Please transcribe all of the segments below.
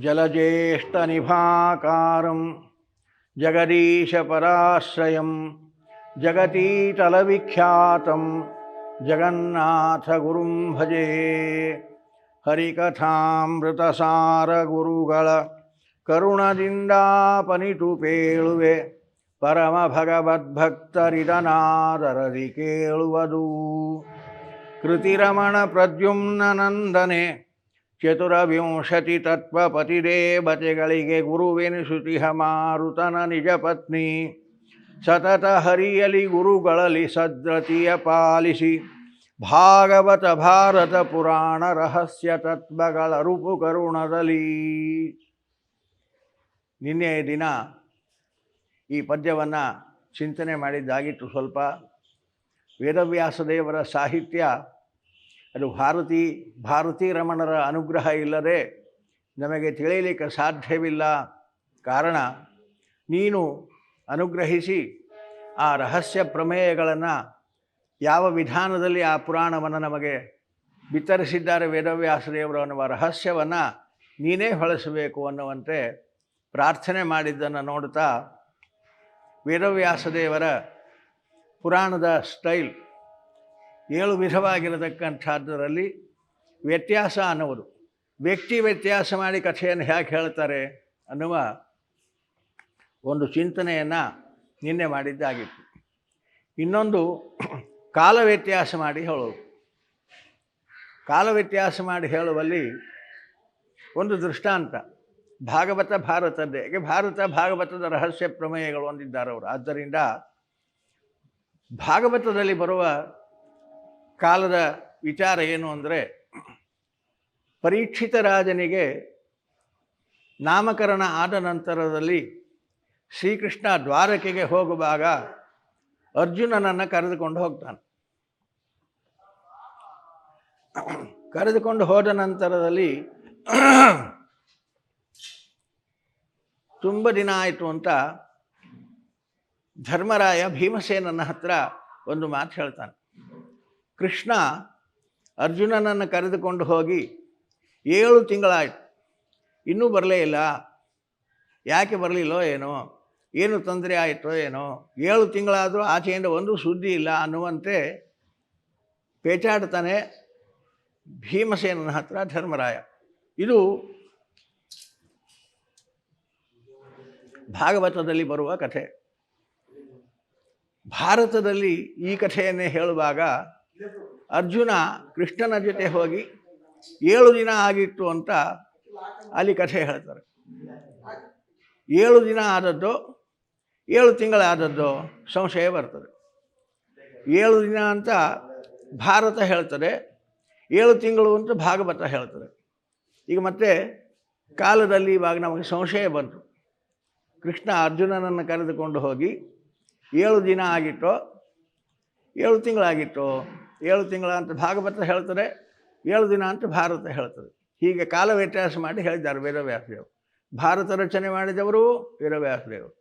जलज्येष्ठनिभाकारं जगदीशपराश्रयं जगतीतलविख्यातं ಜಗನ್ನಾಥಗುರುಂ ಭಜೆ ಹರಿಕಥಾಮೃತಸಾರಗುರುಗಳ ಕರುಣದಿಂದಾಪನಿತು ಪೇಳುವೆ ಪರಮ ಭಗವದ್ಭಕ್ತರಿದನಾದರದಿ ಕೇಳುವುದು ಕೃತಿರಮಣ ಪ್ರದ್ಯುಮ್ನ ನಂದನೆ ಚತುರವಿಂಶತಿ ತತ್ವಪತಿದೇವತೆಗಳಿಗೆ ಗುರುವೆನಿಸುತಿಹ ಮಾರುತನ ನಿಜ ಪತ್ನಿ ಸತತ ಹರಿಯಲಿ ಗುರುಗಳಲ್ಲಿ ಸದ್ರತಿಯ ಪಾಲಿಸಿ. ಭಾಗವತ ಭಾರತ ಪುರಾಣ ರಹಸ್ಯ ತತ್ವಗಳ ರೂಪು ಕರುಣದಲ್ಲಿ. ನಿನ್ನೆಯ ದಿನ ಈ ಪದ್ಯವನ್ನು ಚಿಂತನೆ ಮಾಡಿದ್ದಾಗಿತ್ತು ಸ್ವಲ್ಪ ವೇದವ್ಯಾಸದೇವರ ಸಾಹಿತ್ಯ ಅದು ಭಾರತೀ ಭಾರತೀ ರಮಣರ ಅನುಗ್ರಹ ಇಲ್ಲದೆ ನಮಗೆ ತಿಳಿಯಲಿಕ್ಕೆ ಸಾಧ್ಯವಿಲ್ಲ. ಕಾರಣ, ನೀನು ಅನುಗ್ರಹಿಸಿ ಆ ರಹಸ್ಯ ಪ್ರಮೇಯಗಳನ್ನು ಯಾವ ವಿಧಾನದಲ್ಲಿ ಆ ಪುರಾಣವನ್ನು ನಮಗೆ ಬಿತ್ತರಿಸಿದ್ದಾರೆ ವೇದವ್ಯಾಸದೇವರು ಅನ್ನುವ ರಹಸ್ಯವನ್ನು ನೀನೇ ಹೊಳಿಸಬೇಕು ಅನ್ನುವಂತೆ ಪ್ರಾರ್ಥನೆ ಮಾಡಿದ್ದನ್ನು ನೋಡ್ತಾ ವೇದವ್ಯಾಸದೇವರ ಪುರಾಣದ ಸ್ಟೈಲ್ ಏಳು ವಿಧವಾಗಿರತಕ್ಕಂಥದ್ದರಲ್ಲಿ ವ್ಯತ್ಯಾಸ ಅನ್ನುವುದು. ವ್ಯಕ್ತಿ ವ್ಯತ್ಯಾಸ ಮಾಡಿ ಕಥೆಯನ್ನು ಹೇಗೆ ಹೇಳ್ತಾರೆ ಅನ್ನುವ ಒಂದು ಚಿಂತನೆಯನ್ನು ನಿನ್ನೆ ಮಾಡಿದ್ದಾಗಿತ್ತು. ಇನ್ನೊಂದು ಕಾಲ ವ್ಯತ್ಯಾಸ ಮಾಡಿ ಹೇಳೋದು. ಕಾಲ ವ್ಯತ್ಯಾಸ ಮಾಡಿ ಹೇಳುವಲ್ಲಿ ಒಂದು ದೃಷ್ಟಾಂತ. ಭಾಗವತ ಭಾರತದ್ದೇ. ಭಾರತ ಭಾಗವತದ ರಹಸ್ಯ ಪ್ರಮೇಯಗಳು ಹೊಂದಿದ್ದಾರೆ ಅವರು. ಆದ್ದರಿಂದ ಭಾಗವತದಲ್ಲಿ ಬರುವ ಕಾಲದ ವಿಚಾರ ಏನು ಅಂದರೆ, ಪರೀಕ್ಷಿತ ರಾಜನಿಗೆ ನಾಮಕರಣ ಆದ ನಂತರದಲ್ಲಿ ಶ್ರೀಕೃಷ್ಣ ದ್ವಾರಕೆಗೆ ಹೋಗುವಾಗ ಅರ್ಜುನನನ್ನು ಕರೆದುಕೊಂಡು ಹೋಗ್ತಾನೆ. ಕರೆದುಕೊಂಡು ಹೋದ ನಂತರದಲ್ಲಿ ತುಂಬ ದಿನ ಆಯಿತು ಅಂತ ಧರ್ಮರಾಯ ಭೀಮಸೇನನ ಹತ್ರ ಒಂದು ಮಾತು ಹೇಳ್ತಾನೆ. ಕೃಷ್ಣ ಅರ್ಜುನನನ್ನು ಕರೆದುಕೊಂಡು ಹೋಗಿ ಏಳು ತಿಂಗಳಾಯಿತು. ಇನ್ನೂ ಬರಲೇ ಇಲ್ಲ. ಯಾಕೆ ಬರಲಿಲ್ಲೋ ಏನೋ, ಏನು ತೊಂದರೆ ಆಯಿತೋ ಏನೋ, ಏಳು ತಿಂಗಳಾದರೂ ಆಚೆಯಿಂದ ಒಂದು ಸುದ್ದಿ ಇಲ್ಲ ಅನ್ನುವಂತೆ ಪೇಚಾಡ್ತಾನೆ ಭೀಮಸೇನನ ಹತ್ರ ಧರ್ಮರಾಯ. ಇದು ಭಾಗವತದಲ್ಲಿ ಬರುವ ಕಥೆ. ಭಾರತದಲ್ಲಿ ಈ ಕಥೆಯನ್ನೇ ಹೇಳುವಾಗ ಅರ್ಜುನ ಕೃಷ್ಣನ ಜೊತೆ ಹೋಗಿ ಏಳು ದಿನ ಆಗಿತ್ತು ಅಂತ ಅಲ್ಲಿ ಕಥೆ ಹೇಳ್ತಾರೆ. ಏಳು ದಿನ ಆದದ್ದು, ಏಳು ತಿಂಗಳಾದದ್ದು ಸಂಶಯ ಬರ್ತದೆ. ಏಳು ದಿನ ಅಂತ ಭಾರತ ಹೇಳ್ತದೆ, ಏಳು ತಿಂಗಳು ಅಂತ ಭಾಗವತ ಹೇಳ್ತದೆ. ಈಗ ಮತ್ತೆ ಕಾಲದಲ್ಲಿ ಇವಾಗ ನಮಗೆ ಸಂಶಯ ಬಂತು. ಕೃಷ್ಣ ಅರ್ಜುನನನ್ನು ಕರೆದುಕೊಂಡು ಹೋಗಿ ಏಳು ದಿನ ಆಗಿತ್ತು, ಏಳು ತಿಂಗಳಾಗಿತ್ತು ಏಳು ತಿಂಗಳ ಅಂತ ಭಾಗವತ ಹೇಳ್ತಾರೆ, ಏಳು ದಿನ ಅಂತ ಭಾರತ ಹೇಳ್ತಾರೆ ಹೀಗೆ ಕಾಲ ವ್ಯತ್ಯಾಸ ಮಾಡಿ ಹೇಳಿದ್ದಾರೆ ವೀರವ್ಯಾಸದೇವರು. ಭಾರತ ರಚನೆ ಮಾಡಿದವರು ವೀರವ್ಯಾಸದೇವರು.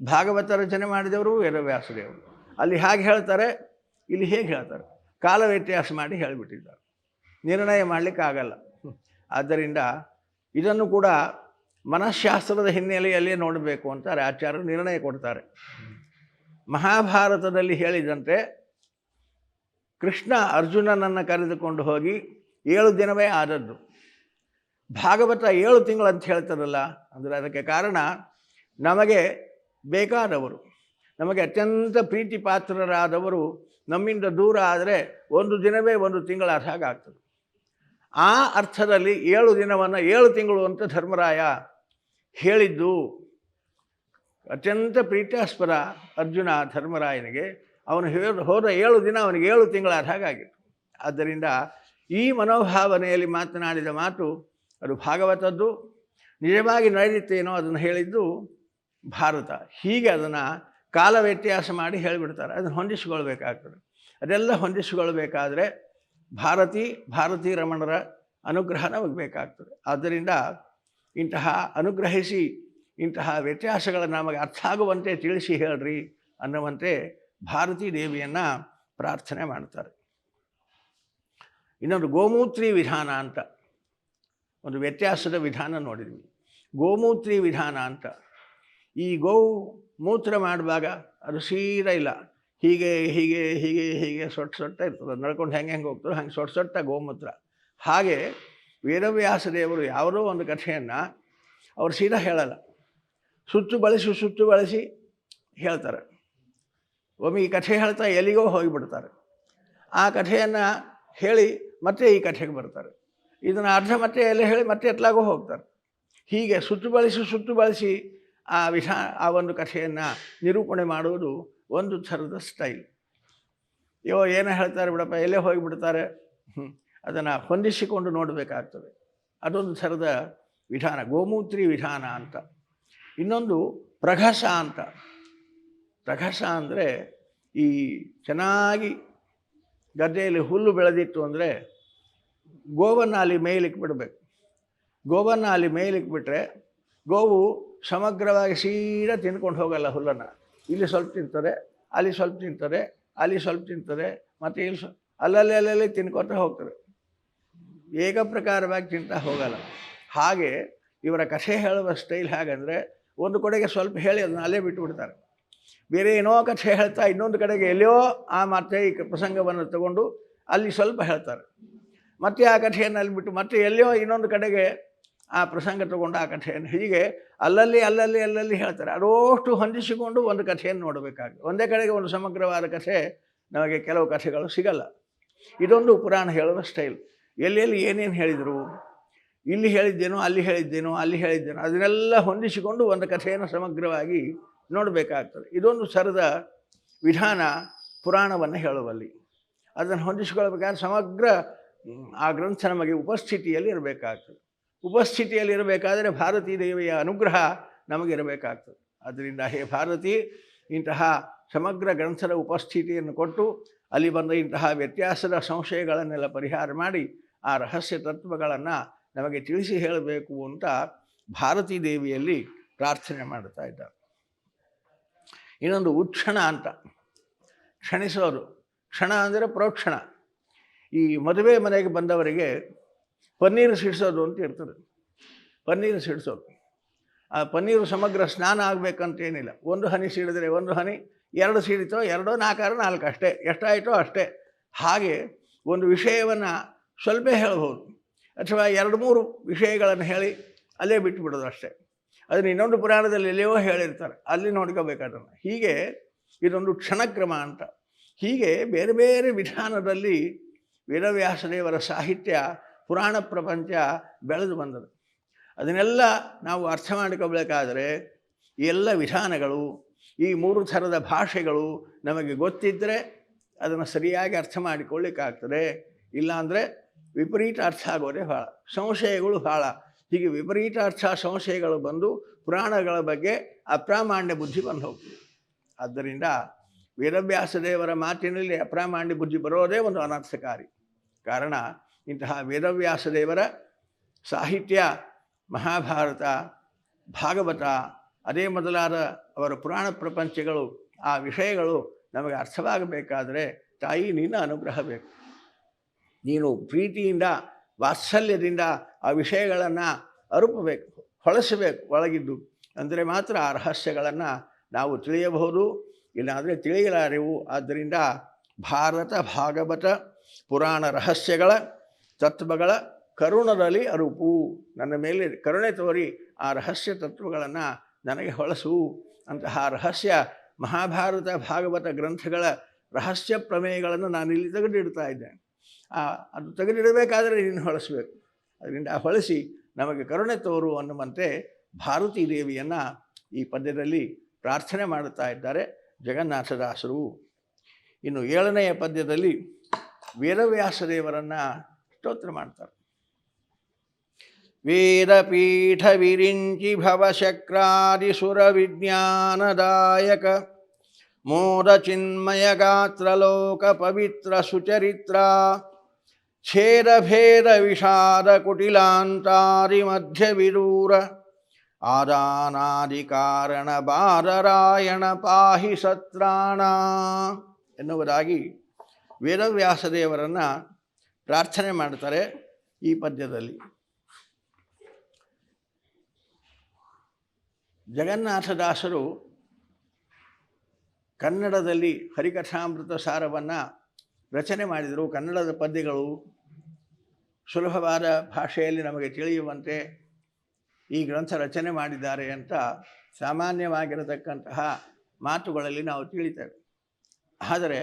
ಭಾಗವತ ರಚನೆ ಮಾಡಿದವರು ವೀರವ್ಯಾಸದೇವರು. ಅಲ್ಲಿ ಹಾಗೆ ಹೇಳ್ತಾರೆ, ಇಲ್ಲಿ ಹೇಗೆ ಹೇಳ್ತಾರೆ. ಕಾಲ ವ್ಯತ್ಯಾಸ ಮಾಡಿ ಹೇಳಿಬಿಟ್ಟಿದ್ದಾರೆ. ನಿರ್ಣಯ ಮಾಡಲಿಕ್ಕಾಗಲ್ಲ ಆದ್ದರಿಂದ ಇದನ್ನು ಕೂಡ ಮನಃಶಾಸ್ತ್ರದ ಹಿನ್ನೆಲೆಯಲ್ಲಿ ನೋಡಬೇಕು ಅಂತಾರೆ ಆಚಾರ್ಯರು ನಿರ್ಣಯ ಕೊಡ್ತಾರೆ. ಮಹಾಭಾರತದಲ್ಲಿ ಹೇಳಿದಂತೆ ಕೃಷ್ಣ ಅರ್ಜುನನನ್ನು ಕರೆದುಕೊಂಡು ಹೋಗಿ ಏಳು ದಿನವೇ ಆದದ್ದು. ಭಾಗವತ ಏಳು ತಿಂಗಳು ಅಂತ ಹೇಳ್ತಾರಲ್ಲ, ಅಂದರೆ ಅದಕ್ಕೆ ಕಾರಣ ನಮಗೆ ಬೇಕಾದವರು, ನಮಗೆ ಅತ್ಯಂತ ಪ್ರೀತಿ ಪಾತ್ರರಾದವರು ನಮ್ಮಿಂದ ದೂರ ಆದರೆ ಒಂದು ದಿನವೇ ಒಂದು ತಿಂಗಳಾದ ಹಾಗಾಗ್ತದೆ ಆ ಅರ್ಥದಲ್ಲಿ ಏಳು ದಿನವನ್ನು ಏಳು ತಿಂಗಳು ಅಂತ ಧರ್ಮರಾಯ ಹೇಳಿದ್ದು. ಅತ್ಯಂತ ಪ್ರೀತಾಸ್ಪದ ಅರ್ಜುನ ಧರ್ಮರಾಯನಿಗೆ ಅವನು ಹೇಳ, ಹೋದ ಏಳು ದಿನ ಅವನಿಗೆ ಏಳು ತಿಂಗಳಾದ ಹಾಗಾಗಿತ್ತು. ಆದ್ದರಿಂದ ಈ ಮನೋಭಾವನೆಯಲ್ಲಿ ಮಾತನಾಡಿದ ಮಾತು ಅದು ಭಾಗವತದ್ದು. ನಿಜವಾಗಿ ನಡೆದಿತ್ತೇನೋ ಅದನ್ನು ಹೇಳಿದ್ದು ಭಾರತ. ಹೀಗೆ ಅದನ್ನು ಕಾಲ ವ್ಯತ್ಯಾಸ ಮಾಡಿ ಹೇಳಿಬಿಡ್ತಾರೆ. ಅದನ್ನು ಹೊಂದಿಸಿಕೊಳ್ಬೇಕಾಗ್ತದೆ. ಅದೆಲ್ಲ ಹೊಂದಿಸಿಕೊಳ್ಬೇಕಾದ್ರೆ ಭಾರತೀ ಭಾರತೀ ರಮಣರ ಅನುಗ್ರಹ ನಮಗೆ ಬೇಕಾಗ್ತದೆ. ಆದ್ದರಿಂದ ಇಂತಹ ಅನುಗ್ರಹಿಸಿ ಇಂತಹ ವ್ಯತ್ಯಾಸಗಳನ್ನು ನಮಗೆ ಅರ್ಥ ಆಗುವಂತೆ ತಿಳಿಸಿ ಹೇಳ್ರಿ ಅನ್ನುವಂತೆ ಭಾರತೀ ದೇವಿಯನ್ನು ಪ್ರಾರ್ಥನೆ ಮಾಡ್ತಾರೆ. ಇನ್ನೊಂದು ಗೋಮೂತ್ರಿ ವಿಧಾನ ಅಂತ, ಒಂದು ವ್ಯತ್ಯಾಸದ ವಿಧಾನ ನೋಡಿದ್ವಿ. ಗೋಮೂತ್ರಿ ವಿಧಾನ ಅಂತ, ಈ ಗೋ ಮೂತ್ರ ಮಾಡುವಾಗ ಅದು ಸೀದಾ ಇಲ್ಲ, ಹೀಗೆ ಹೀಗೆ ಹೀಗೆ ಹೀಗೆ ಸೊಟ್ಟ ಸೊಟ್ಟ ಇರ್ತದೆ ನಡ್ಕೊಂಡು ಹೆಂಗೆ ಹೆಂಗೆ ಹೋಗ್ತಾರೆ ಹಂಗೆ ಸೊಟ್ಟ ಸೊಟ್ಟ ಗೋಮೂತ್ರ. ಹಾಗೆ ವೇದವ್ಯಾಸ ದೇವರು ಯಾವುದೋ ಒಂದು ಕಥೆಯನ್ನು ಅವ್ರು ಸೀದಾ ಹೇಳಲ್ಲ. ಸುತ್ತು ಬಳಸಿ ಸುತ್ತು ಬಳಸಿ ಹೇಳ್ತಾರೆ. ಒಮ್ಮೆ ಈ ಕಥೆ ಹೇಳ್ತಾ ಎಲ್ಲಿಗೋ ಹೋಗಿಬಿಡ್ತಾರೆ. ಆ ಕಥೆಯನ್ನು ಹೇಳಿ ಮತ್ತೆ ಈ ಕಥೆಗೆ ಬರ್ತಾರೆ. ಇದನ್ನು ಅರ್ಧ ಮತ್ತೆ ಎಲ್ಲಿ ಹೇಳಿ ಮತ್ತೆ ಎತ್ಲಾಗೋ ಹೋಗ್ತಾರೆ. ಹೀಗೆ ಸುತ್ತು ಬಳಸಿ ಸುತ್ತು ಬಳಸಿ ಆ ವಿಧಾ ಆ ಒಂದು ಕಥೆಯನ್ನು ನಿರೂಪಣೆ ಮಾಡುವುದು ಒಂದು ಥರದ ಸ್ಟೈಲ್. ಇವ ಏನು ಹೇಳ್ತಾರೆ ಬಿಡಪ್ಪ, ಎಲ್ಲೇ ಹೋಗಿಬಿಡ್ತಾರೆ? ಅದನ್ನು ಹೊಂದಿಸಿಕೊಂಡು ನೋಡಬೇಕಾಗ್ತದೆ. ಅದೊಂದು ಥರದ ವಿಧಾನ, ಗೋಮೂತ್ರಿ ವಿಧಾನ ಅಂತ. ಇನ್ನೊಂದು ಪ್ರಘಸ ಅಂತ. ಪ್ರಘಸ ಅಂದರೆ ಈ ಚೆನ್ನಾಗಿ ಗದ್ದೆಯಲ್ಲಿ ಹುಲ್ಲು ಬೆಳೆದಿತ್ತು ಅಂದರೆ ಗೋವನ್ನು ಅಲ್ಲಿ ಮೇಯ್ಲಿಕ್ಕೆ ಬಿಡಬೇಕು. ಗೋವನ್ನು ಅಲ್ಲಿ ಮೇಯ್ಲಿಕ್ಕೆ ಬಿಟ್ಟರೆ ಗೋವು ಸಮಗ್ರವಾಗಿ ಸೀದಾ ತಿನ್ಕೊಂಡು ಹೋಗಲ್ಲ ಹುಲ್ಲನ್ನು. ಇಲ್ಲಿ ಸ್ವಲ್ಪ ತಿಂತಾರೆ ಅಲ್ಲಿ ಸ್ವಲ್ಪ ತಿಂತಾರೆ ಅಲ್ಲಿ ಸ್ವಲ್ಪ ತಿಂತಾರೆ ಮತ್ತು ಇಲ್ಲಿ ಸ್ವ ಅಲ್ಲಲ್ಲಿ ಅಲ್ಲಲ್ಲಿ ತಿನ್ಕೊತ ಹೋಗ್ತದೆ. ಏಕ ಪ್ರಕಾರವಾಗಿ ತಿಂತಾ ಹೋಗಲ್ಲ. ಹಾಗೆ ಇವರ ಕಥೆ ಹೇಳುವ ಸ್ಟೈಲ್ ಹೇಗೆಂದರೆ ಒಂದು ಕಡೆಗೆ ಸ್ವಲ್ಪ ಹೇಳಿ ಅದನ್ನ ಅಲ್ಲೇ ಬಿಟ್ಟುಬಿಡ್ತಾರೆ ಬೇರೆ ಏನೋ ಕಥೆ ಹೇಳ್ತಾ ಇನ್ನೊಂದು ಕಡೆಗೆ ಎಲ್ಲಿಯೋ ಆ ಮತ್ತೆ ಈ ಪ್ರಸಂಗವನ್ನು ತಗೊಂಡು ಅಲ್ಲಿ ಸ್ವಲ್ಪ ಹೇಳ್ತಾರೆ. ಮತ್ತೆ ಆ ಕಥೆಯನ್ನು ಅಲ್ಲಿ ಬಿಟ್ಟು ಮತ್ತೆ ಎಲ್ಲಿಯೋ ಇನ್ನೊಂದು ಕಡೆಗೆ ಆ ಪ್ರಸಂಗ ತಗೊಂಡು ಆ ಕಥೆಯನ್ನು ಹೀಗೆ ಅಲ್ಲಲ್ಲಿ ಅಲ್ಲಲ್ಲಿ ಅಲ್ಲಲ್ಲಿ ಹೇಳ್ತಾರೆ. ಅದೋಷ್ಟು ಹೊಂದಿಸಿಕೊಂಡು ಒಂದು ಕಥೆಯನ್ನು ನೋಡಬೇಕಾಗಿ ಒಂದೇ ಕಡೆಗೆ ಒಂದು ಸಮಗ್ರವಾದ ಕಥೆ ನಮಗೆ ಕೆಲವು ಕಥೆಗಳು ಸಿಗಲ್ಲ. ಇದೊಂದು ಪುರಾಣ ಹೇಳುವ ಸ್ಟೈಲ್. ಎಲ್ಲೆಲ್ಲಿ ಏನೇನು ಹೇಳಿದರು? ಇಲ್ಲಿ ಹೇಳಿದ್ದೇನೋ, ಅಲ್ಲಿ ಹೇಳಿದ್ದೇನೋ ಅಲ್ಲಿ ಹೇಳಿದ್ದೇನೋ, ಅದನ್ನೆಲ್ಲ ಹೊಂದಿಸಿಕೊಂಡು ಒಂದು ಕಥೆಯನ್ನು ಸಮಗ್ರವಾಗಿ ನೋಡಬೇಕಾಗ್ತದೆ. ಇದೊಂದು ಸರದ ವಿಧಾನ ಪುರಾಣವನ್ನು ಹೇಳುವಲ್ಲಿ. ಅದನ್ನು ಹೊಂದಿಸಿಕೊಳ್ಬೇಕಾದ್ರೆ ಸಮಗ್ರ ಆ ಗ್ರಂಥ ನಮಗೆ ಉಪಸ್ಥಿತಿಯಲ್ಲಿ ಇರಬೇಕಾಗ್ತದೆ. ಉಪಸ್ಥಿತಿಯಲ್ಲಿ ಇರಬೇಕಾದರೆ ಭಾರತೀ ದೇವಿಯ ಅನುಗ್ರಹ ನಮಗಿರಬೇಕಾಗ್ತದೆ ಅದರಿಂದ ಹೇ ಭಾರತಿ, ಇಂತಹ ಸಮಗ್ರ ಗ್ರಂಥದ ಉಪಸ್ಥಿತಿಯನ್ನು ಕೊಟ್ಟು ಅಲ್ಲಿ ಬಂದ ಇಂತಹ ವ್ಯತ್ಯಾಸದ ಸಂಶಯಗಳನ್ನೆಲ್ಲ ಪರಿಹಾರ ಮಾಡಿ ಆ ರಹಸ್ಯ ತತ್ವಗಳನ್ನು ನಮಗೆ ತಿಳಿಸಿ ಹೇಳಬೇಕು ಅಂತ ಭಾರತೀ ದೇವಿಯಲ್ಲಿ ಪ್ರಾರ್ಥನೆ ಮಾಡ್ತಾ ಇದ್ದಾರೆ. ಇನ್ನೊಂದು ಉಕ್ಷಣ ಅಂತ. ಕ್ಷಣಿಸೋದು ಕ್ಷಣ ಅಂದರೆ ಪ್ರೋಕ್ಷಣ ಈ ಮದುವೆ ಮನೆಗೆ ಬಂದವರಿಗೆ ಪನ್ನೀರು ಸಿಡಿಸೋದು ಅಂತ ಇರ್ತದೆ. ಪನ್ನೀರು ಸಿಡಿಸೋದು. ಆ ಪನ್ನೀರು ಸಮಗ್ರ ಸ್ನಾನ ಆಗಬೇಕಂತೇನಿಲ್ಲ ಒಂದು ಹನಿ ಸಿಡಿದ್ರೆ ಒಂದು ಹನಿ, ಎರಡು ಸಿಡಿತೋ ಎರಡೋ ನಾಲ್ಕಾರು ನಾಲ್ಕು ಅಷ್ಟೇ. ಎಷ್ಟಾಯಿತೋ ಅಷ್ಟೇ. ಹಾಗೆ ಒಂದು ವಿಷಯವನ್ನು ಸ್ವಲ್ಪ ಹೇಳ್ಬೋದು. ಅಥವಾ ಎರಡು ಮೂರು ವಿಷಯಗಳನ್ನು ಹೇಳಿ ಅಲ್ಲೇ ಬಿಟ್ಟುಬಿಡೋದು ಅಷ್ಟೇ. ಅದನ್ನು ಇನ್ನೊಂದು ಪುರಾಣದಲ್ಲಿ ಎಲ್ಲಿಯೋ ಹೇಳಿರ್ತಾರೆ. ಅಲ್ಲಿ ನೋಡ್ಕೋಬೇಕಾದನ್ನು ಹೀಗೆ ಇದೊಂದು ಕ್ಷಣಕ್ರಮ ಅಂತ. ಹೀಗೆ ಬೇರೆ ಬೇರೆ ವಿಧಾನದಲ್ಲಿ ವೇದವ್ಯಾಸದೇವರ ಸಾಹಿತ್ಯ, ಪುರಾಣ ಪ್ರಪಂಚ ಬೆಳೆದು ಬಂದದು ಅದನ್ನೆಲ್ಲ ನಾವು ಅರ್ಥ ಮಾಡ್ಕೋಬೇಕಾದರೆ ಎಲ್ಲ ವಿಧಾನಗಳು, ಈ ಮೂರು ಥರದ ಭಾಷೆಗಳು ನಮಗೆ ಗೊತ್ತಿದ್ದರೆ ಅದನ್ನು ಸರಿಯಾಗಿ ಅರ್ಥ ಮಾಡಿಕೊಳ್ಳಿಕ್ಕಾಗ್ತದೆ. ಇಲ್ಲಾಂದರೆ ವಿಪರೀತ ಅರ್ಥ ಆಗೋದೇ ಭಾಳ. ಸಂಶಯಗಳು ಭಾಳ. ಹೀಗೆ ವಿಪರೀತ ಅರ್ಥ ಸಂಶಯಗಳು ಬಂದು ಪುರಾಣಗಳ ಬಗ್ಗೆ ಅಪ್ರಾಮಾಣ್ಯ ಬುದ್ಧಿ ಬಂದು ಹೋಗ್ತದೆ. ಆದ್ದರಿಂದ ವೇದವ್ಯಾಸ ದೇವರ ಮಾತಿನಲ್ಲಿ ಅಪ್ರಾಮಾಣ್ಯ ಬುದ್ಧಿ ಬರೋದೇ ಒಂದು ಅನರ್ಥಕಾರಿ. ಕಾರಣ ಇಂತಹ ವೇದವ್ಯಾಸ ದೇವರ ಸಾಹಿತ್ಯ, ಮಹಾಭಾರತ, ಭಾಗವತ, ಅದೇ ಮೊದಲಾದ ಅವರ ಪುರಾಣ ಪ್ರಪಂಚಗಳು, ಆ ವಿಷಯಗಳು ನಮಗೆ ಅರ್ಥವಾಗಬೇಕಾದರೆ ತಾಯಿ ನಿನ್ನ ಅನುಗ್ರಹ ಬೇಕು. ನೀನು ಪ್ರೀತಿಯಿಂದ ವಾತ್ಸಲ್ಯದಿಂದ ಆ ವಿಷಯಗಳನ್ನು ಅರುಪಬೇಕು, ಹೊಳಸಬೇಕು, ಒಳಗಿದ್ದು. ಅಂದರೆ ಮಾತ್ರ ಆ ರಹಸ್ಯಗಳನ್ನು ನಾವು ತಿಳಿಯಬಹುದು. ಇಲ್ಲಾಂದರೆ ತಿಳಿಯಲಾರೆವು ಆದ್ದರಿಂದ ಭಾರತ ಭಾಗವತ, ಪುರಾಣ ರಹಸ್ಯಗಳ, ತತ್ವಗಳ ಕರುಣದಲ್ಲಿ ಅರುಪು. ನನ್ನ ಮೇಲೆ ಕರುಣೆ ತೋರಿ ಆ ರಹಸ್ಯ ತತ್ವಗಳನ್ನು ನನಗೆ ಹೊಳಸು. ಅಂತಹ ರಹಸ್ಯ ಮಹಾಭಾರತ ಭಾಗವತ ಗ್ರಂಥಗಳ ರಹಸ್ಯ ಪ್ರಮೇಯಗಳನ್ನು ನಾನು ಇಲ್ಲಿ ತೆಗೆದಿಡ್ತಾ ಇದ್ದೇನೆ. ಅದು ತೆಗೆದಿಡಬೇಕಾದರೆ ನೀನು ಹೊಳಸಬೇಕು. ಅದರಿಂದ ಹೊಳಸಿ ನಮಗೆ ಕರುಣೆ ತೋರು ಅನ್ನುವಂತೆ ಭಾರತೀ ದೇವಿಯನ್ನು ಈ ಪದ್ಯದಲ್ಲಿ ಪ್ರಾರ್ಥನೆ ಮಾಡುತ್ತಾ ಇದ್ದಾರೆ ಜಗನ್ನಾಥದಾಸರು ಇನ್ನು ಏಳನೆಯ ಪದ್ಯದಲ್ಲಿ ವೇದವ್ಯಾಸ ದೇವರನ್ನು ಸ್ತೋತ್ರ ಮಾಡ್ತಾರೆ. ವೇದಪೀಠ ವಿರಿಂಚಿ ಭವಶಕ್ರಾದಿಸುರ ವಿಜ್ಞಾನದಾಯಕ ಮೋದ ಚಿನ್ಮಯ ಗಾತ್ರ ಲೋಕ ಪವಿತ್ರ ಸುಚರಿತ್ರ ಛೇದ ಭೇದ ವಿಷಾದ ಕುಟಿಲಾಂತಾರಿ ಮಧ್ಯ ವಿರೂರ ಆದಾನಾದಿ ಕಾರಣ ಬಾರರಾಯಣ ಪಾಹಿ ಸತ್ರಾಣ ಎನ್ನುವುದಾಗಿ ವೇದವ್ಯಾಸದೇವರನ್ನು ಪ್ರಾರ್ಥನೆ ಮಾಡ್ತಾರೆ ಈ ಪದ್ಯದಲ್ಲಿ ಜಗನ್ನಾಥದಾಸರು ಕನ್ನಡದಲ್ಲಿ ಹರಿಕಥಾಮೃತ ಸಾರವನ್ನು ರಚನೆ ಮಾಡಿದರು. ಕನ್ನಡದ ಪದ್ಯಗಳು ಸುಲಭವಾದ ಭಾಷೆಯಲ್ಲಿ ನಮಗೆ ತಿಳಿಯುವಂತೆ ಈ ಗ್ರಂಥ ರಚನೆ ಮಾಡಿದ್ದಾರೆ ಅಂತ ಸಾಮಾನ್ಯವಾಗಿರತಕ್ಕಂತಹ ಮಾತುಗಳಲ್ಲಿ ನಾವು ತಿಳಿತೇವೆ. ಆದರೆ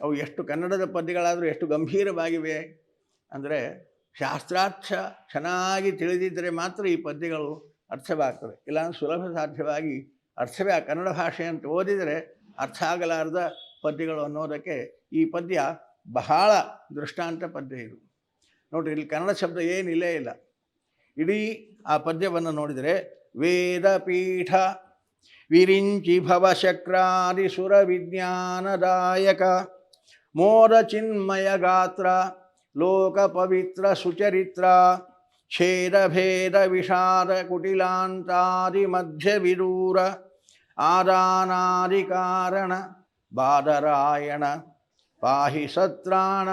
ಅವು ಎಷ್ಟು ಕನ್ನಡದ ಪದ್ಯಗಳಾದರೂ ಎಷ್ಟು ಗಂಭೀರವಾಗಿವೆ ಅಂದರೆ ಶಾಸ್ತ್ರಾರ್ಥ ಚೆನ್ನಾಗಿ ತಿಳಿದಿದ್ದರೆ ಮಾತ್ರ ಈ ಪದ್ಯಗಳು ಅರ್ಥವಾಗ್ತವೆ. ಇಲ್ಲಾಂದ್ರೆ ಸುಲಭ ಸಾಧ್ಯವಾಗಿ ಅರ್ಥವೇ ಆ ಕನ್ನಡ ಭಾಷೆ ಅಂತ ಓದಿದರೆ ಅರ್ಥ ಆಗಲಾರದ ಪದ್ಯಗಳು ಅನ್ನೋದಕ್ಕೆ ಈ ಪದ್ಯ ಬಹಳ ದೃಷ್ಟಾಂತ ಪದ್ಯ ಇದು. ನೋಡಿರಿ, ಇಲ್ಲಿ ಕನ್ನಡ ಶಬ್ದ ಏನಿಲ್ಲೇ ಇಲ್ಲ ಇಡೀ ಆ ಪದ್ಯವನ್ನು ನೋಡಿದರೆ ವೇದಪೀಠ, ವಿರಿಂಚಿ ಭವಶಕ್ರಾದಿ ಸುರ ವಿಜ್ಞಾನದಾಯಕ ಮೋರ ಚಿನ್ಮಯ ಗಾತ್ರ, ಲೋಕ ಪವಿತ್ರ ಸುಚರಿತ್ರ, ಛೇದ ಭೇದ ವಿಷಾದ ಕುಟಿಲಾಂತಾದಿ ಮಧ್ಯ ವಿದೂರ, ಆದಾನಾದಿ ಕಾರಣ, ಬಾದರಾಯಣ. ಪಾಹಿ ಸತ್ರಾಣ.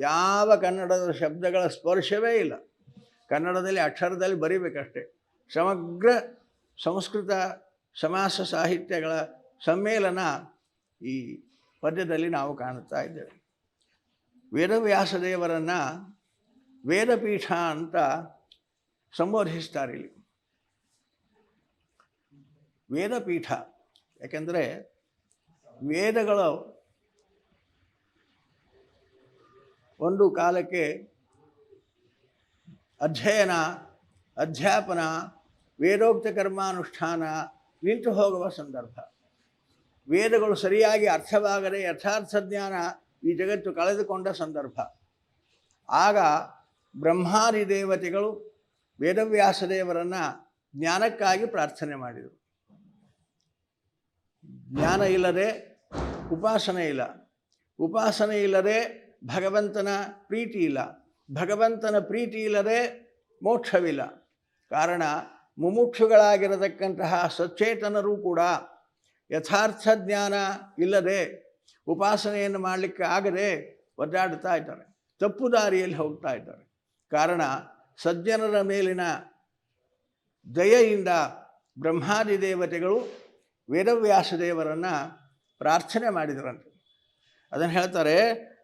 ಯಾವ ಕನ್ನಡದ ಶಬ್ದಗಳ ಸ್ಪರ್ಶವೇ ಇಲ್ಲ. ಕನ್ನಡದಲ್ಲಿ ಅಕ್ಷರದಲ್ಲಿ ಬರೀಬೇಕಷ್ಟೆ. ಸಮಗ್ರ ಸಂಸ್ಕೃತ ಸಮಾಸ ಸಾಹಿತ್ಯಗಳ ಸಮ್ಮೇಳನ ಈ ಪದ್ಯದಲ್ಲಿ ನಾವು ಕಾಣುತ್ತಾ ಇದ್ದೇವೆ. ವೇದವ್ಯಾಸದೇವರನ್ನು ವೇದಪೀಠ ಅಂತ ಸಂಬೋಧಿಸ್ತಾರೆ ಇಲ್ಲಿ. ವೇದಪೀಠ, ಯಾಕೆಂದರೆ ವೇದಗಳು ಒಂದು ಕಾಲಕ್ಕೆ ಅಧ್ಯಯನ, ಅಧ್ಯಾಪನ, ವೇದೋಕ್ತ ಕರ್ಮಾನುಷ್ಠಾನ ನಿಂತು ಹೋಗುವ ಸಂದರ್ಭ. ವೇದಗಳು ಸರಿಯಾಗಿ ಅರ್ಥವಾಗದೆ ಯಥಾರ್ಥ ಜ್ಞಾನ ಈ ಜಗತ್ತು ಕಳೆದುಕೊಂಡ ಸಂದರ್ಭ. ಆಗ ಬ್ರಹ್ಮಾದಿ ದೇವತೆಗಳು ವೇದವ್ಯಾಸ ದೇವರನ್ನು ಜ್ಞಾನಕ್ಕಾಗಿ ಪ್ರಾರ್ಥನೆ ಮಾಡಿದರು. ಜ್ಞಾನ ಇಲ್ಲದೆ ಉಪಾಸನೆ ಇಲ್ಲ. ಉಪಾಸನೆ ಇಲ್ಲದೆ ಭಗವಂತನ ಪ್ರೀತಿ ಇಲ್ಲ. ಭಗವಂತನ ಪ್ರೀತಿ ಇಲ್ಲದೆ ಮೋಕ್ಷವಿಲ್ಲ. ಕಾರಣ ಮುಮುಕ್ಷುಗಳಾಗಿರತಕ್ಕಂತಹ ಸಚೇತನರೂ ಕೂಡ ಯಥಾರ್ಥ ಜ್ಞಾನ ಇಲ್ಲದೆ ಉಪಾಸನೆಯನ್ನು ಮಾಡಲಿಕ್ಕೆ ಆಗದೆ ಒದ್ದಾಡ್ತಾ ಇದ್ದಾರೆ. ತಪ್ಪು ದಾರಿಯಲ್ಲಿ ಹೋಗ್ತಾ ಇದ್ದಾರೆ. ಕಾರಣ ಸಜ್ಜನರ ಮೇಲಿನ ದಯೆಯಿಂದ ಬ್ರಹ್ಮಾದಿ ದೇವತೆಗಳು ವೇದವ್ಯಾಸ ದೇವರನ್ನು ಪ್ರಾರ್ಥನೆ ಮಾಡಿದರಂತೆ. ಅದನ್ನು ಹೇಳ್ತಾರೆ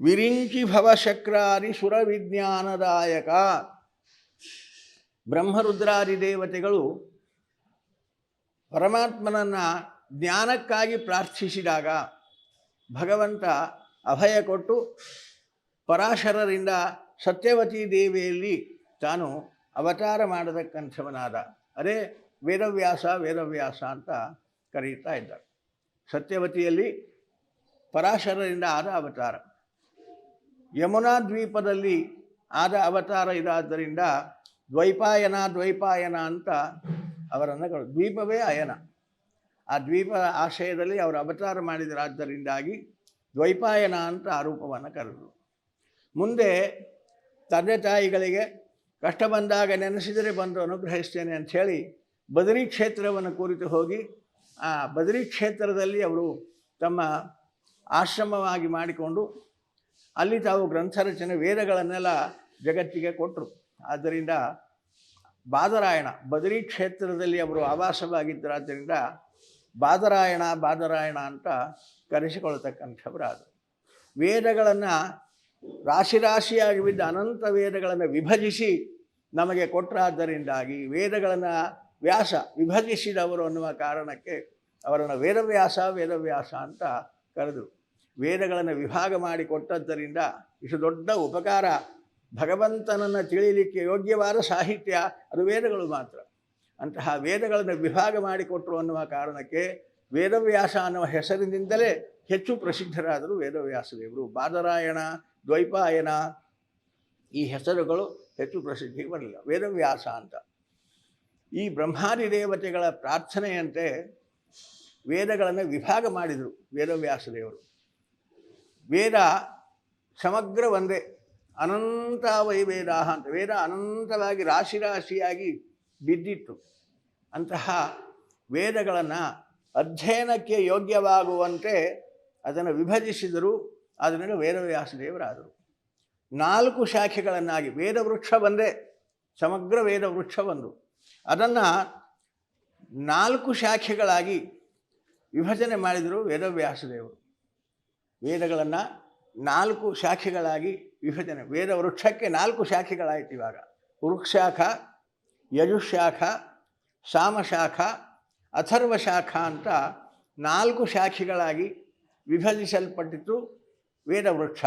ವಿರಿಂಚಿ ಭವಶಕ್ರಾರಿ ಸುರವಿಜ್ಞಾನದಾಯಕ. ಬ್ರಹ್ಮರುದ್ರಾದಿ ದೇವತೆಗಳು ಪರಮಾತ್ಮನನ್ನು ಜ್ಞಾನಕ್ಕಾಗಿ ಪ್ರಾರ್ಥಿಸಿದಾಗ ಭಗವಂತ ಅಭಯ ಕೊಟ್ಟು ಪರಾಶರರಿಂದ ಸತ್ಯವತಿ ದೇವಿಯಲ್ಲಿ ತಾನು ಅವತಾರ ಮಾಡತಕ್ಕಂಥವನಾದ. ಅದೇ ವೇದವ್ಯಾಸ ವೇದವ್ಯಾಸ ಅಂತ ಕರೆಯುತ್ತಾ ಇದ್ದಾರೆ. ಸತ್ಯವತಿಯಲ್ಲಿ ಪರಾಶರರಿಂದ ಆದ ಅವತಾರ. ಯಮುನಾ ದ್ವೀಪದಲ್ಲಿ ಆದ ಅವತಾರ ಇದಾದ್ದರಿಂದ ದ್ವೈಪಾಯನ ದ್ವೈಪಾಯನ ಅಂತ ಅವರನ್ನು ದ್ವೀಪವೇ ಅಯನ. ಆ ದ್ವೀಪ ಆಶಯದಲ್ಲಿ ಅವರು ಅವತಾರ ಮಾಡಿದರಾದ್ದರಿಂದಾಗಿ ದ್ವೈಪಾಯನ ಅಂತ ಆರೋಪವನ್ನು ಕರೆದರು. ಮುಂದೆ ತಂದೆ ತಾಯಿಗಳಿಗೆ ಕಷ್ಟ ಬಂದಾಗ ನೆನೆಸಿದರೆ ಬಂದು ಅನುಗ್ರಹಿಸ್ತೇನೆ ಅಂಥೇಳಿ ಬದರಿ ಕ್ಷೇತ್ರವನ್ನು ಕುರಿತು ಹೋಗಿ ಆ ಬದರಿ ಕ್ಷೇತ್ರದಲ್ಲಿ ಅವರು ತಮ್ಮ ಆಶ್ರಮವಾಗಿ ಮಾಡಿಕೊಂಡು ಅಲ್ಲಿ ತಾವು ಗ್ರಂಥ ರಚನೆ ವೇದಗಳನ್ನೆಲ್ಲ ಜಗತ್ತಿಗೆ ಕೊಟ್ಟರು ಆದ್ದರಿಂದ ಬಾದರಾಯಣ, ಬದರಿ ಕ್ಷೇತ್ರದಲ್ಲಿ ಅವರು ಆವಾಸವಾಗಿದ್ದರಾದ್ದರಿಂದ ಬಾದರಾಯಣ ಬಾದರಾಯಣ ಅಂತ ಕರೆಸಿಕೊಳ್ತಕ್ಕಂಥವರಾದರು ವೇದಗಳನ್ನು ರಾಶಿ ರಾಶಿಯಾಗಿ ಬಿದ್ದ ಅನಂತ ವೇದಗಳನ್ನು ವಿಭಜಿಸಿ ನಮಗೆ ಕೊಟ್ಟರಾದ್ದರಿಂದಾಗಿ ವೇದಗಳನ್ನು ವ್ಯಾಸ ವಿಭಜಿಸಿದವರು ಅನ್ನುವ ಕಾರಣಕ್ಕೆ ಅವರನ್ನು ವೇದವ್ಯಾಸ ವೇದವ್ಯಾಸ ಅಂತ ಕರೆದರು. ವೇದಗಳನ್ನು ವಿಭಾಗ ಮಾಡಿ ಕೊಟ್ಟದ್ದರಿಂದ ಇಷ್ಟು ದೊಡ್ಡ ಉಪಕಾರ ಭಗವಂತನನ್ನು ತಿಳಿಯಲಿಕ್ಕೆ ಯೋಗ್ಯವಾದ ಸಾಹಿತ್ಯ ಅದು ವೇದಗಳು ಮಾತ್ರ. ಅಂತಹ ವೇದಗಳನ್ನು ವಿಭಾಗ ಮಾಡಿಕೊಟ್ಟರು ಅನ್ನುವ ಕಾರಣಕ್ಕೆ ವೇದವ್ಯಾಸ ಅನ್ನುವ ಹೆಸರಿನಿಂದಲೇ ಹೆಚ್ಚು ಪ್ರಸಿದ್ಧರಾದರು ವೇದವ್ಯಾಸದೇವರು. ಬಾದರಾಯಣ, ದ್ವೈಪಾಯನ ಈ ಹೆಸರುಗಳು ಹೆಚ್ಚು ಪ್ರಸಿದ್ಧಿಗೆ ಬರಲಿಲ್ಲ. ವೇದವ್ಯಾಸ ಅಂತ. ಈ ಬ್ರಹ್ಮಾದಿ ದೇವತೆಗಳ ಪ್ರಾರ್ಥನೆಯಂತೆ ವೇದಗಳನ್ನು ವಿಭಾಗ ಮಾಡಿದರು ವೇದವ್ಯಾಸದೇವರು. ವೇದ ಸಮಗ್ರ ಒಂದೇ. ಅನಂತ ವೈ ವೇದ ಅಂತ. ವೇದ ಅನಂತವಾಗಿ ರಾಶಿ ರಾಶಿಯಾಗಿ ಬಿದ್ದಿತ್ತು. ಅಂತಹ ವೇದಗಳನ್ನು ಅಧ್ಯಯನಕ್ಕೆ ಯೋಗ್ಯವಾಗುವಂತೆ ಅದನ್ನು ವಿಭಜಿಸಿದರು ಅದರಿಂದ ವೇದವ್ಯಾಸದೇವರಾದರು. ನಾಲ್ಕು ಶಾಖೆಗಳನ್ನಾಗಿ ವೇದ ವೃಕ್ಷ ಒಂದೇ, ಸಮಗ್ರ ವೇದ ವೃಕ್ಷ ಒಂದು. ಅದನ್ನು ನಾಲ್ಕು ಶಾಖೆಗಳಾಗಿ ವಿಭಜನೆ ಮಾಡಿದರು ವೇದವ್ಯಾಸದೇವರು. ವೇದಗಳನ್ನು ನಾಲ್ಕು ಶಾಖೆಗಳಾಗಿ ವಿಭಜನೆ. ವೇದ ವೃಕ್ಷಕ್ಕೆ ನಾಲ್ಕು ಶಾಖೆಗಳಾಯಿತು ಇವಾಗ. ವೃಕ್ಷಾಖ, ಯಜುಶಾಖ, ಸಾಮಶಾಖ, ಅಥರ್ವಶಾಖ ಅಂತ ನಾಲ್ಕು ಶಾಖೆಗಳಾಗಿ ವಿಭಜಿಸಲ್ಪಟ್ಟಿತು ವೇದವೃಕ್ಷ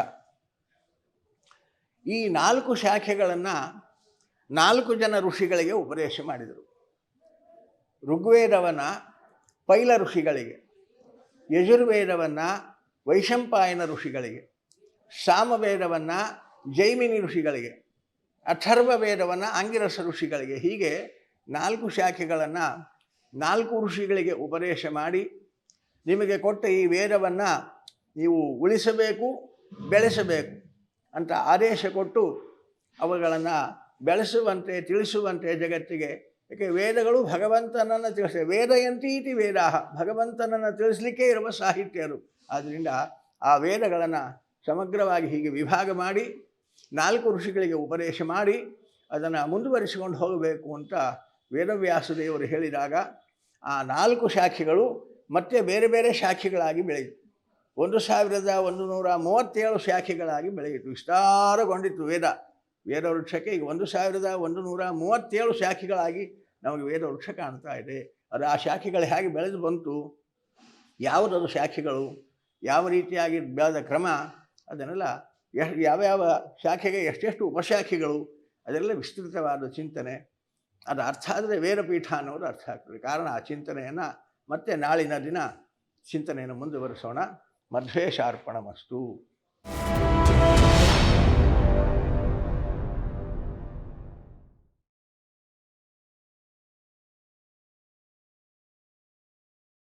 ಈ ನಾಲ್ಕು ಶಾಖೆಗಳನ್ನು ನಾಲ್ಕು ಜನ ಋಷಿಗಳಿಗೆ ಉಪದೇಶ ಮಾಡಿದರು. ಋಗ್ವೇದವನ್ನು ಪೈಲ ಋಷಿಗಳಿಗೆ, ಯಜುರ್ವೇದವನ್ನು ವೈಶಂಪಾಯನ ಋಷಿಗಳಿಗೆ, ಸಾಮವೇದವನ್ನು ಜೈಮಿನಿ ಋಷಿಗಳಿಗೆ ಅಥರ್ವ ವೇದವನ್ನು ಆಂಗಿರಸ ಋಷಿಗಳಿಗೆ ಹೀಗೆ ನಾಲ್ಕು ಶಾಖೆಗಳನ್ನು ನಾಲ್ಕು ಋಷಿಗಳಿಗೆ ಉಪದೇಶ ಮಾಡಿ ನಿಮಗೆ ಕೊಟ್ಟ ಈ ವೇದವನ್ನು ನೀವು ಉಳಿಸಬೇಕು, ಬೆಳೆಸಬೇಕು ಅಂತ ಆದೇಶ ಕೊಟ್ಟು ಅವುಗಳನ್ನು ಬೆಳೆಸುವಂತೆ, ತಿಳಿಸುವಂತೆ ಜಗತ್ತಿಗೆ. ಯಾಕೆ ವೇದಗಳು ಭಗವಂತನನ್ನು ತಿಳಿಸ ವೇದಯಂತಿ ಎಂತೀತಿ ವೇದಾಹ, ಭಗವಂತನನ್ನು ತಿಳಿಸ್ಲಿಕ್ಕೆ ಇರುವ ಸಾಹಿತ್ಯರು. ಆದ್ದರಿಂದ ಆ ವೇದಗಳನ್ನು ಸಮಗ್ರವಾಗಿ ಹೀಗೆ ವಿಭಾಗ ಮಾಡಿ ನಾಲ್ಕು ಋಷಿಗಳಿಗೆ ಉಪದೇಶ ಮಾಡಿ ಅದನ್ನು ಮುಂದುವರಿಸಿಕೊಂಡು ಹೋಗಬೇಕು ಅಂತ ವೇದವ್ಯಾಸದೇವರು ಹೇಳಿದಾಗ ಆ ನಾಲ್ಕು ಶಾಖೆಗಳು ಮತ್ತೆ ಬೇರೆ ಬೇರೆ ಶಾಖೆಗಳಾಗಿ ಬೆಳೆಯಿತು. ಒಂದು ಸಾವಿರದ ಒಂದು ನೂರ ಮೂವತ್ತೇಳು ಶಾಖೆಗಳಾಗಿ ಬೆಳೆಯಿತು. ವಿಸ್ತಾರಗೊಂಡಿತ್ತು ವೇದ. ವೇದ ವೃಕ್ಷಕ್ಕೆ ಈಗ ಒಂದು ಸಾವಿರದ ಒಂದು ನೂರ ಮೂವತ್ತೇಳು ಶಾಖೆಗಳಾಗಿ ನಮಗೆ ವೇದ ವೃಕ್ಷ ಕಾಣ್ತಾ ಇದೆ. ಅದು ಆ ಶಾಖೆಗಳು ಹೇಗೆ ಬೆಳೆದು ಬಂತು? ಯಾವುದದು ಶಾಖೆಗಳು? ಯಾವ ರೀತಿಯಾಗಿ ಬೆಳೆದ ಕ್ರಮ ಅದನ್ನೆಲ್ಲ ಎಷ್ಟು ಯಾವ್ಯಾವ ಶಾಖೆಗೆ ಎಷ್ಟೆಷ್ಟು ಉಪಶಾಖೆಗಳು ಅದೆಲ್ಲ ವಿಸ್ತೃತವಾದ ಚಿಂತನೆ. ಅದು ಅರ್ಥ ಆದರೆ ವೇರಪೀಠ ಅನ್ನೋದು ಅರ್ಥ ಆಗ್ತದೆ. ಕಾರಣ ಆ ಚಿಂತನೆಯನ್ನು ಮತ್ತೆ ನಾಳಿನ ದಿನ ಚಿಂತನೆಯನ್ನು ಮುಂದುವರಿಸೋಣ. ಮಧ್ವೇಶಾರ್ಪಣ ಮಸ್ತು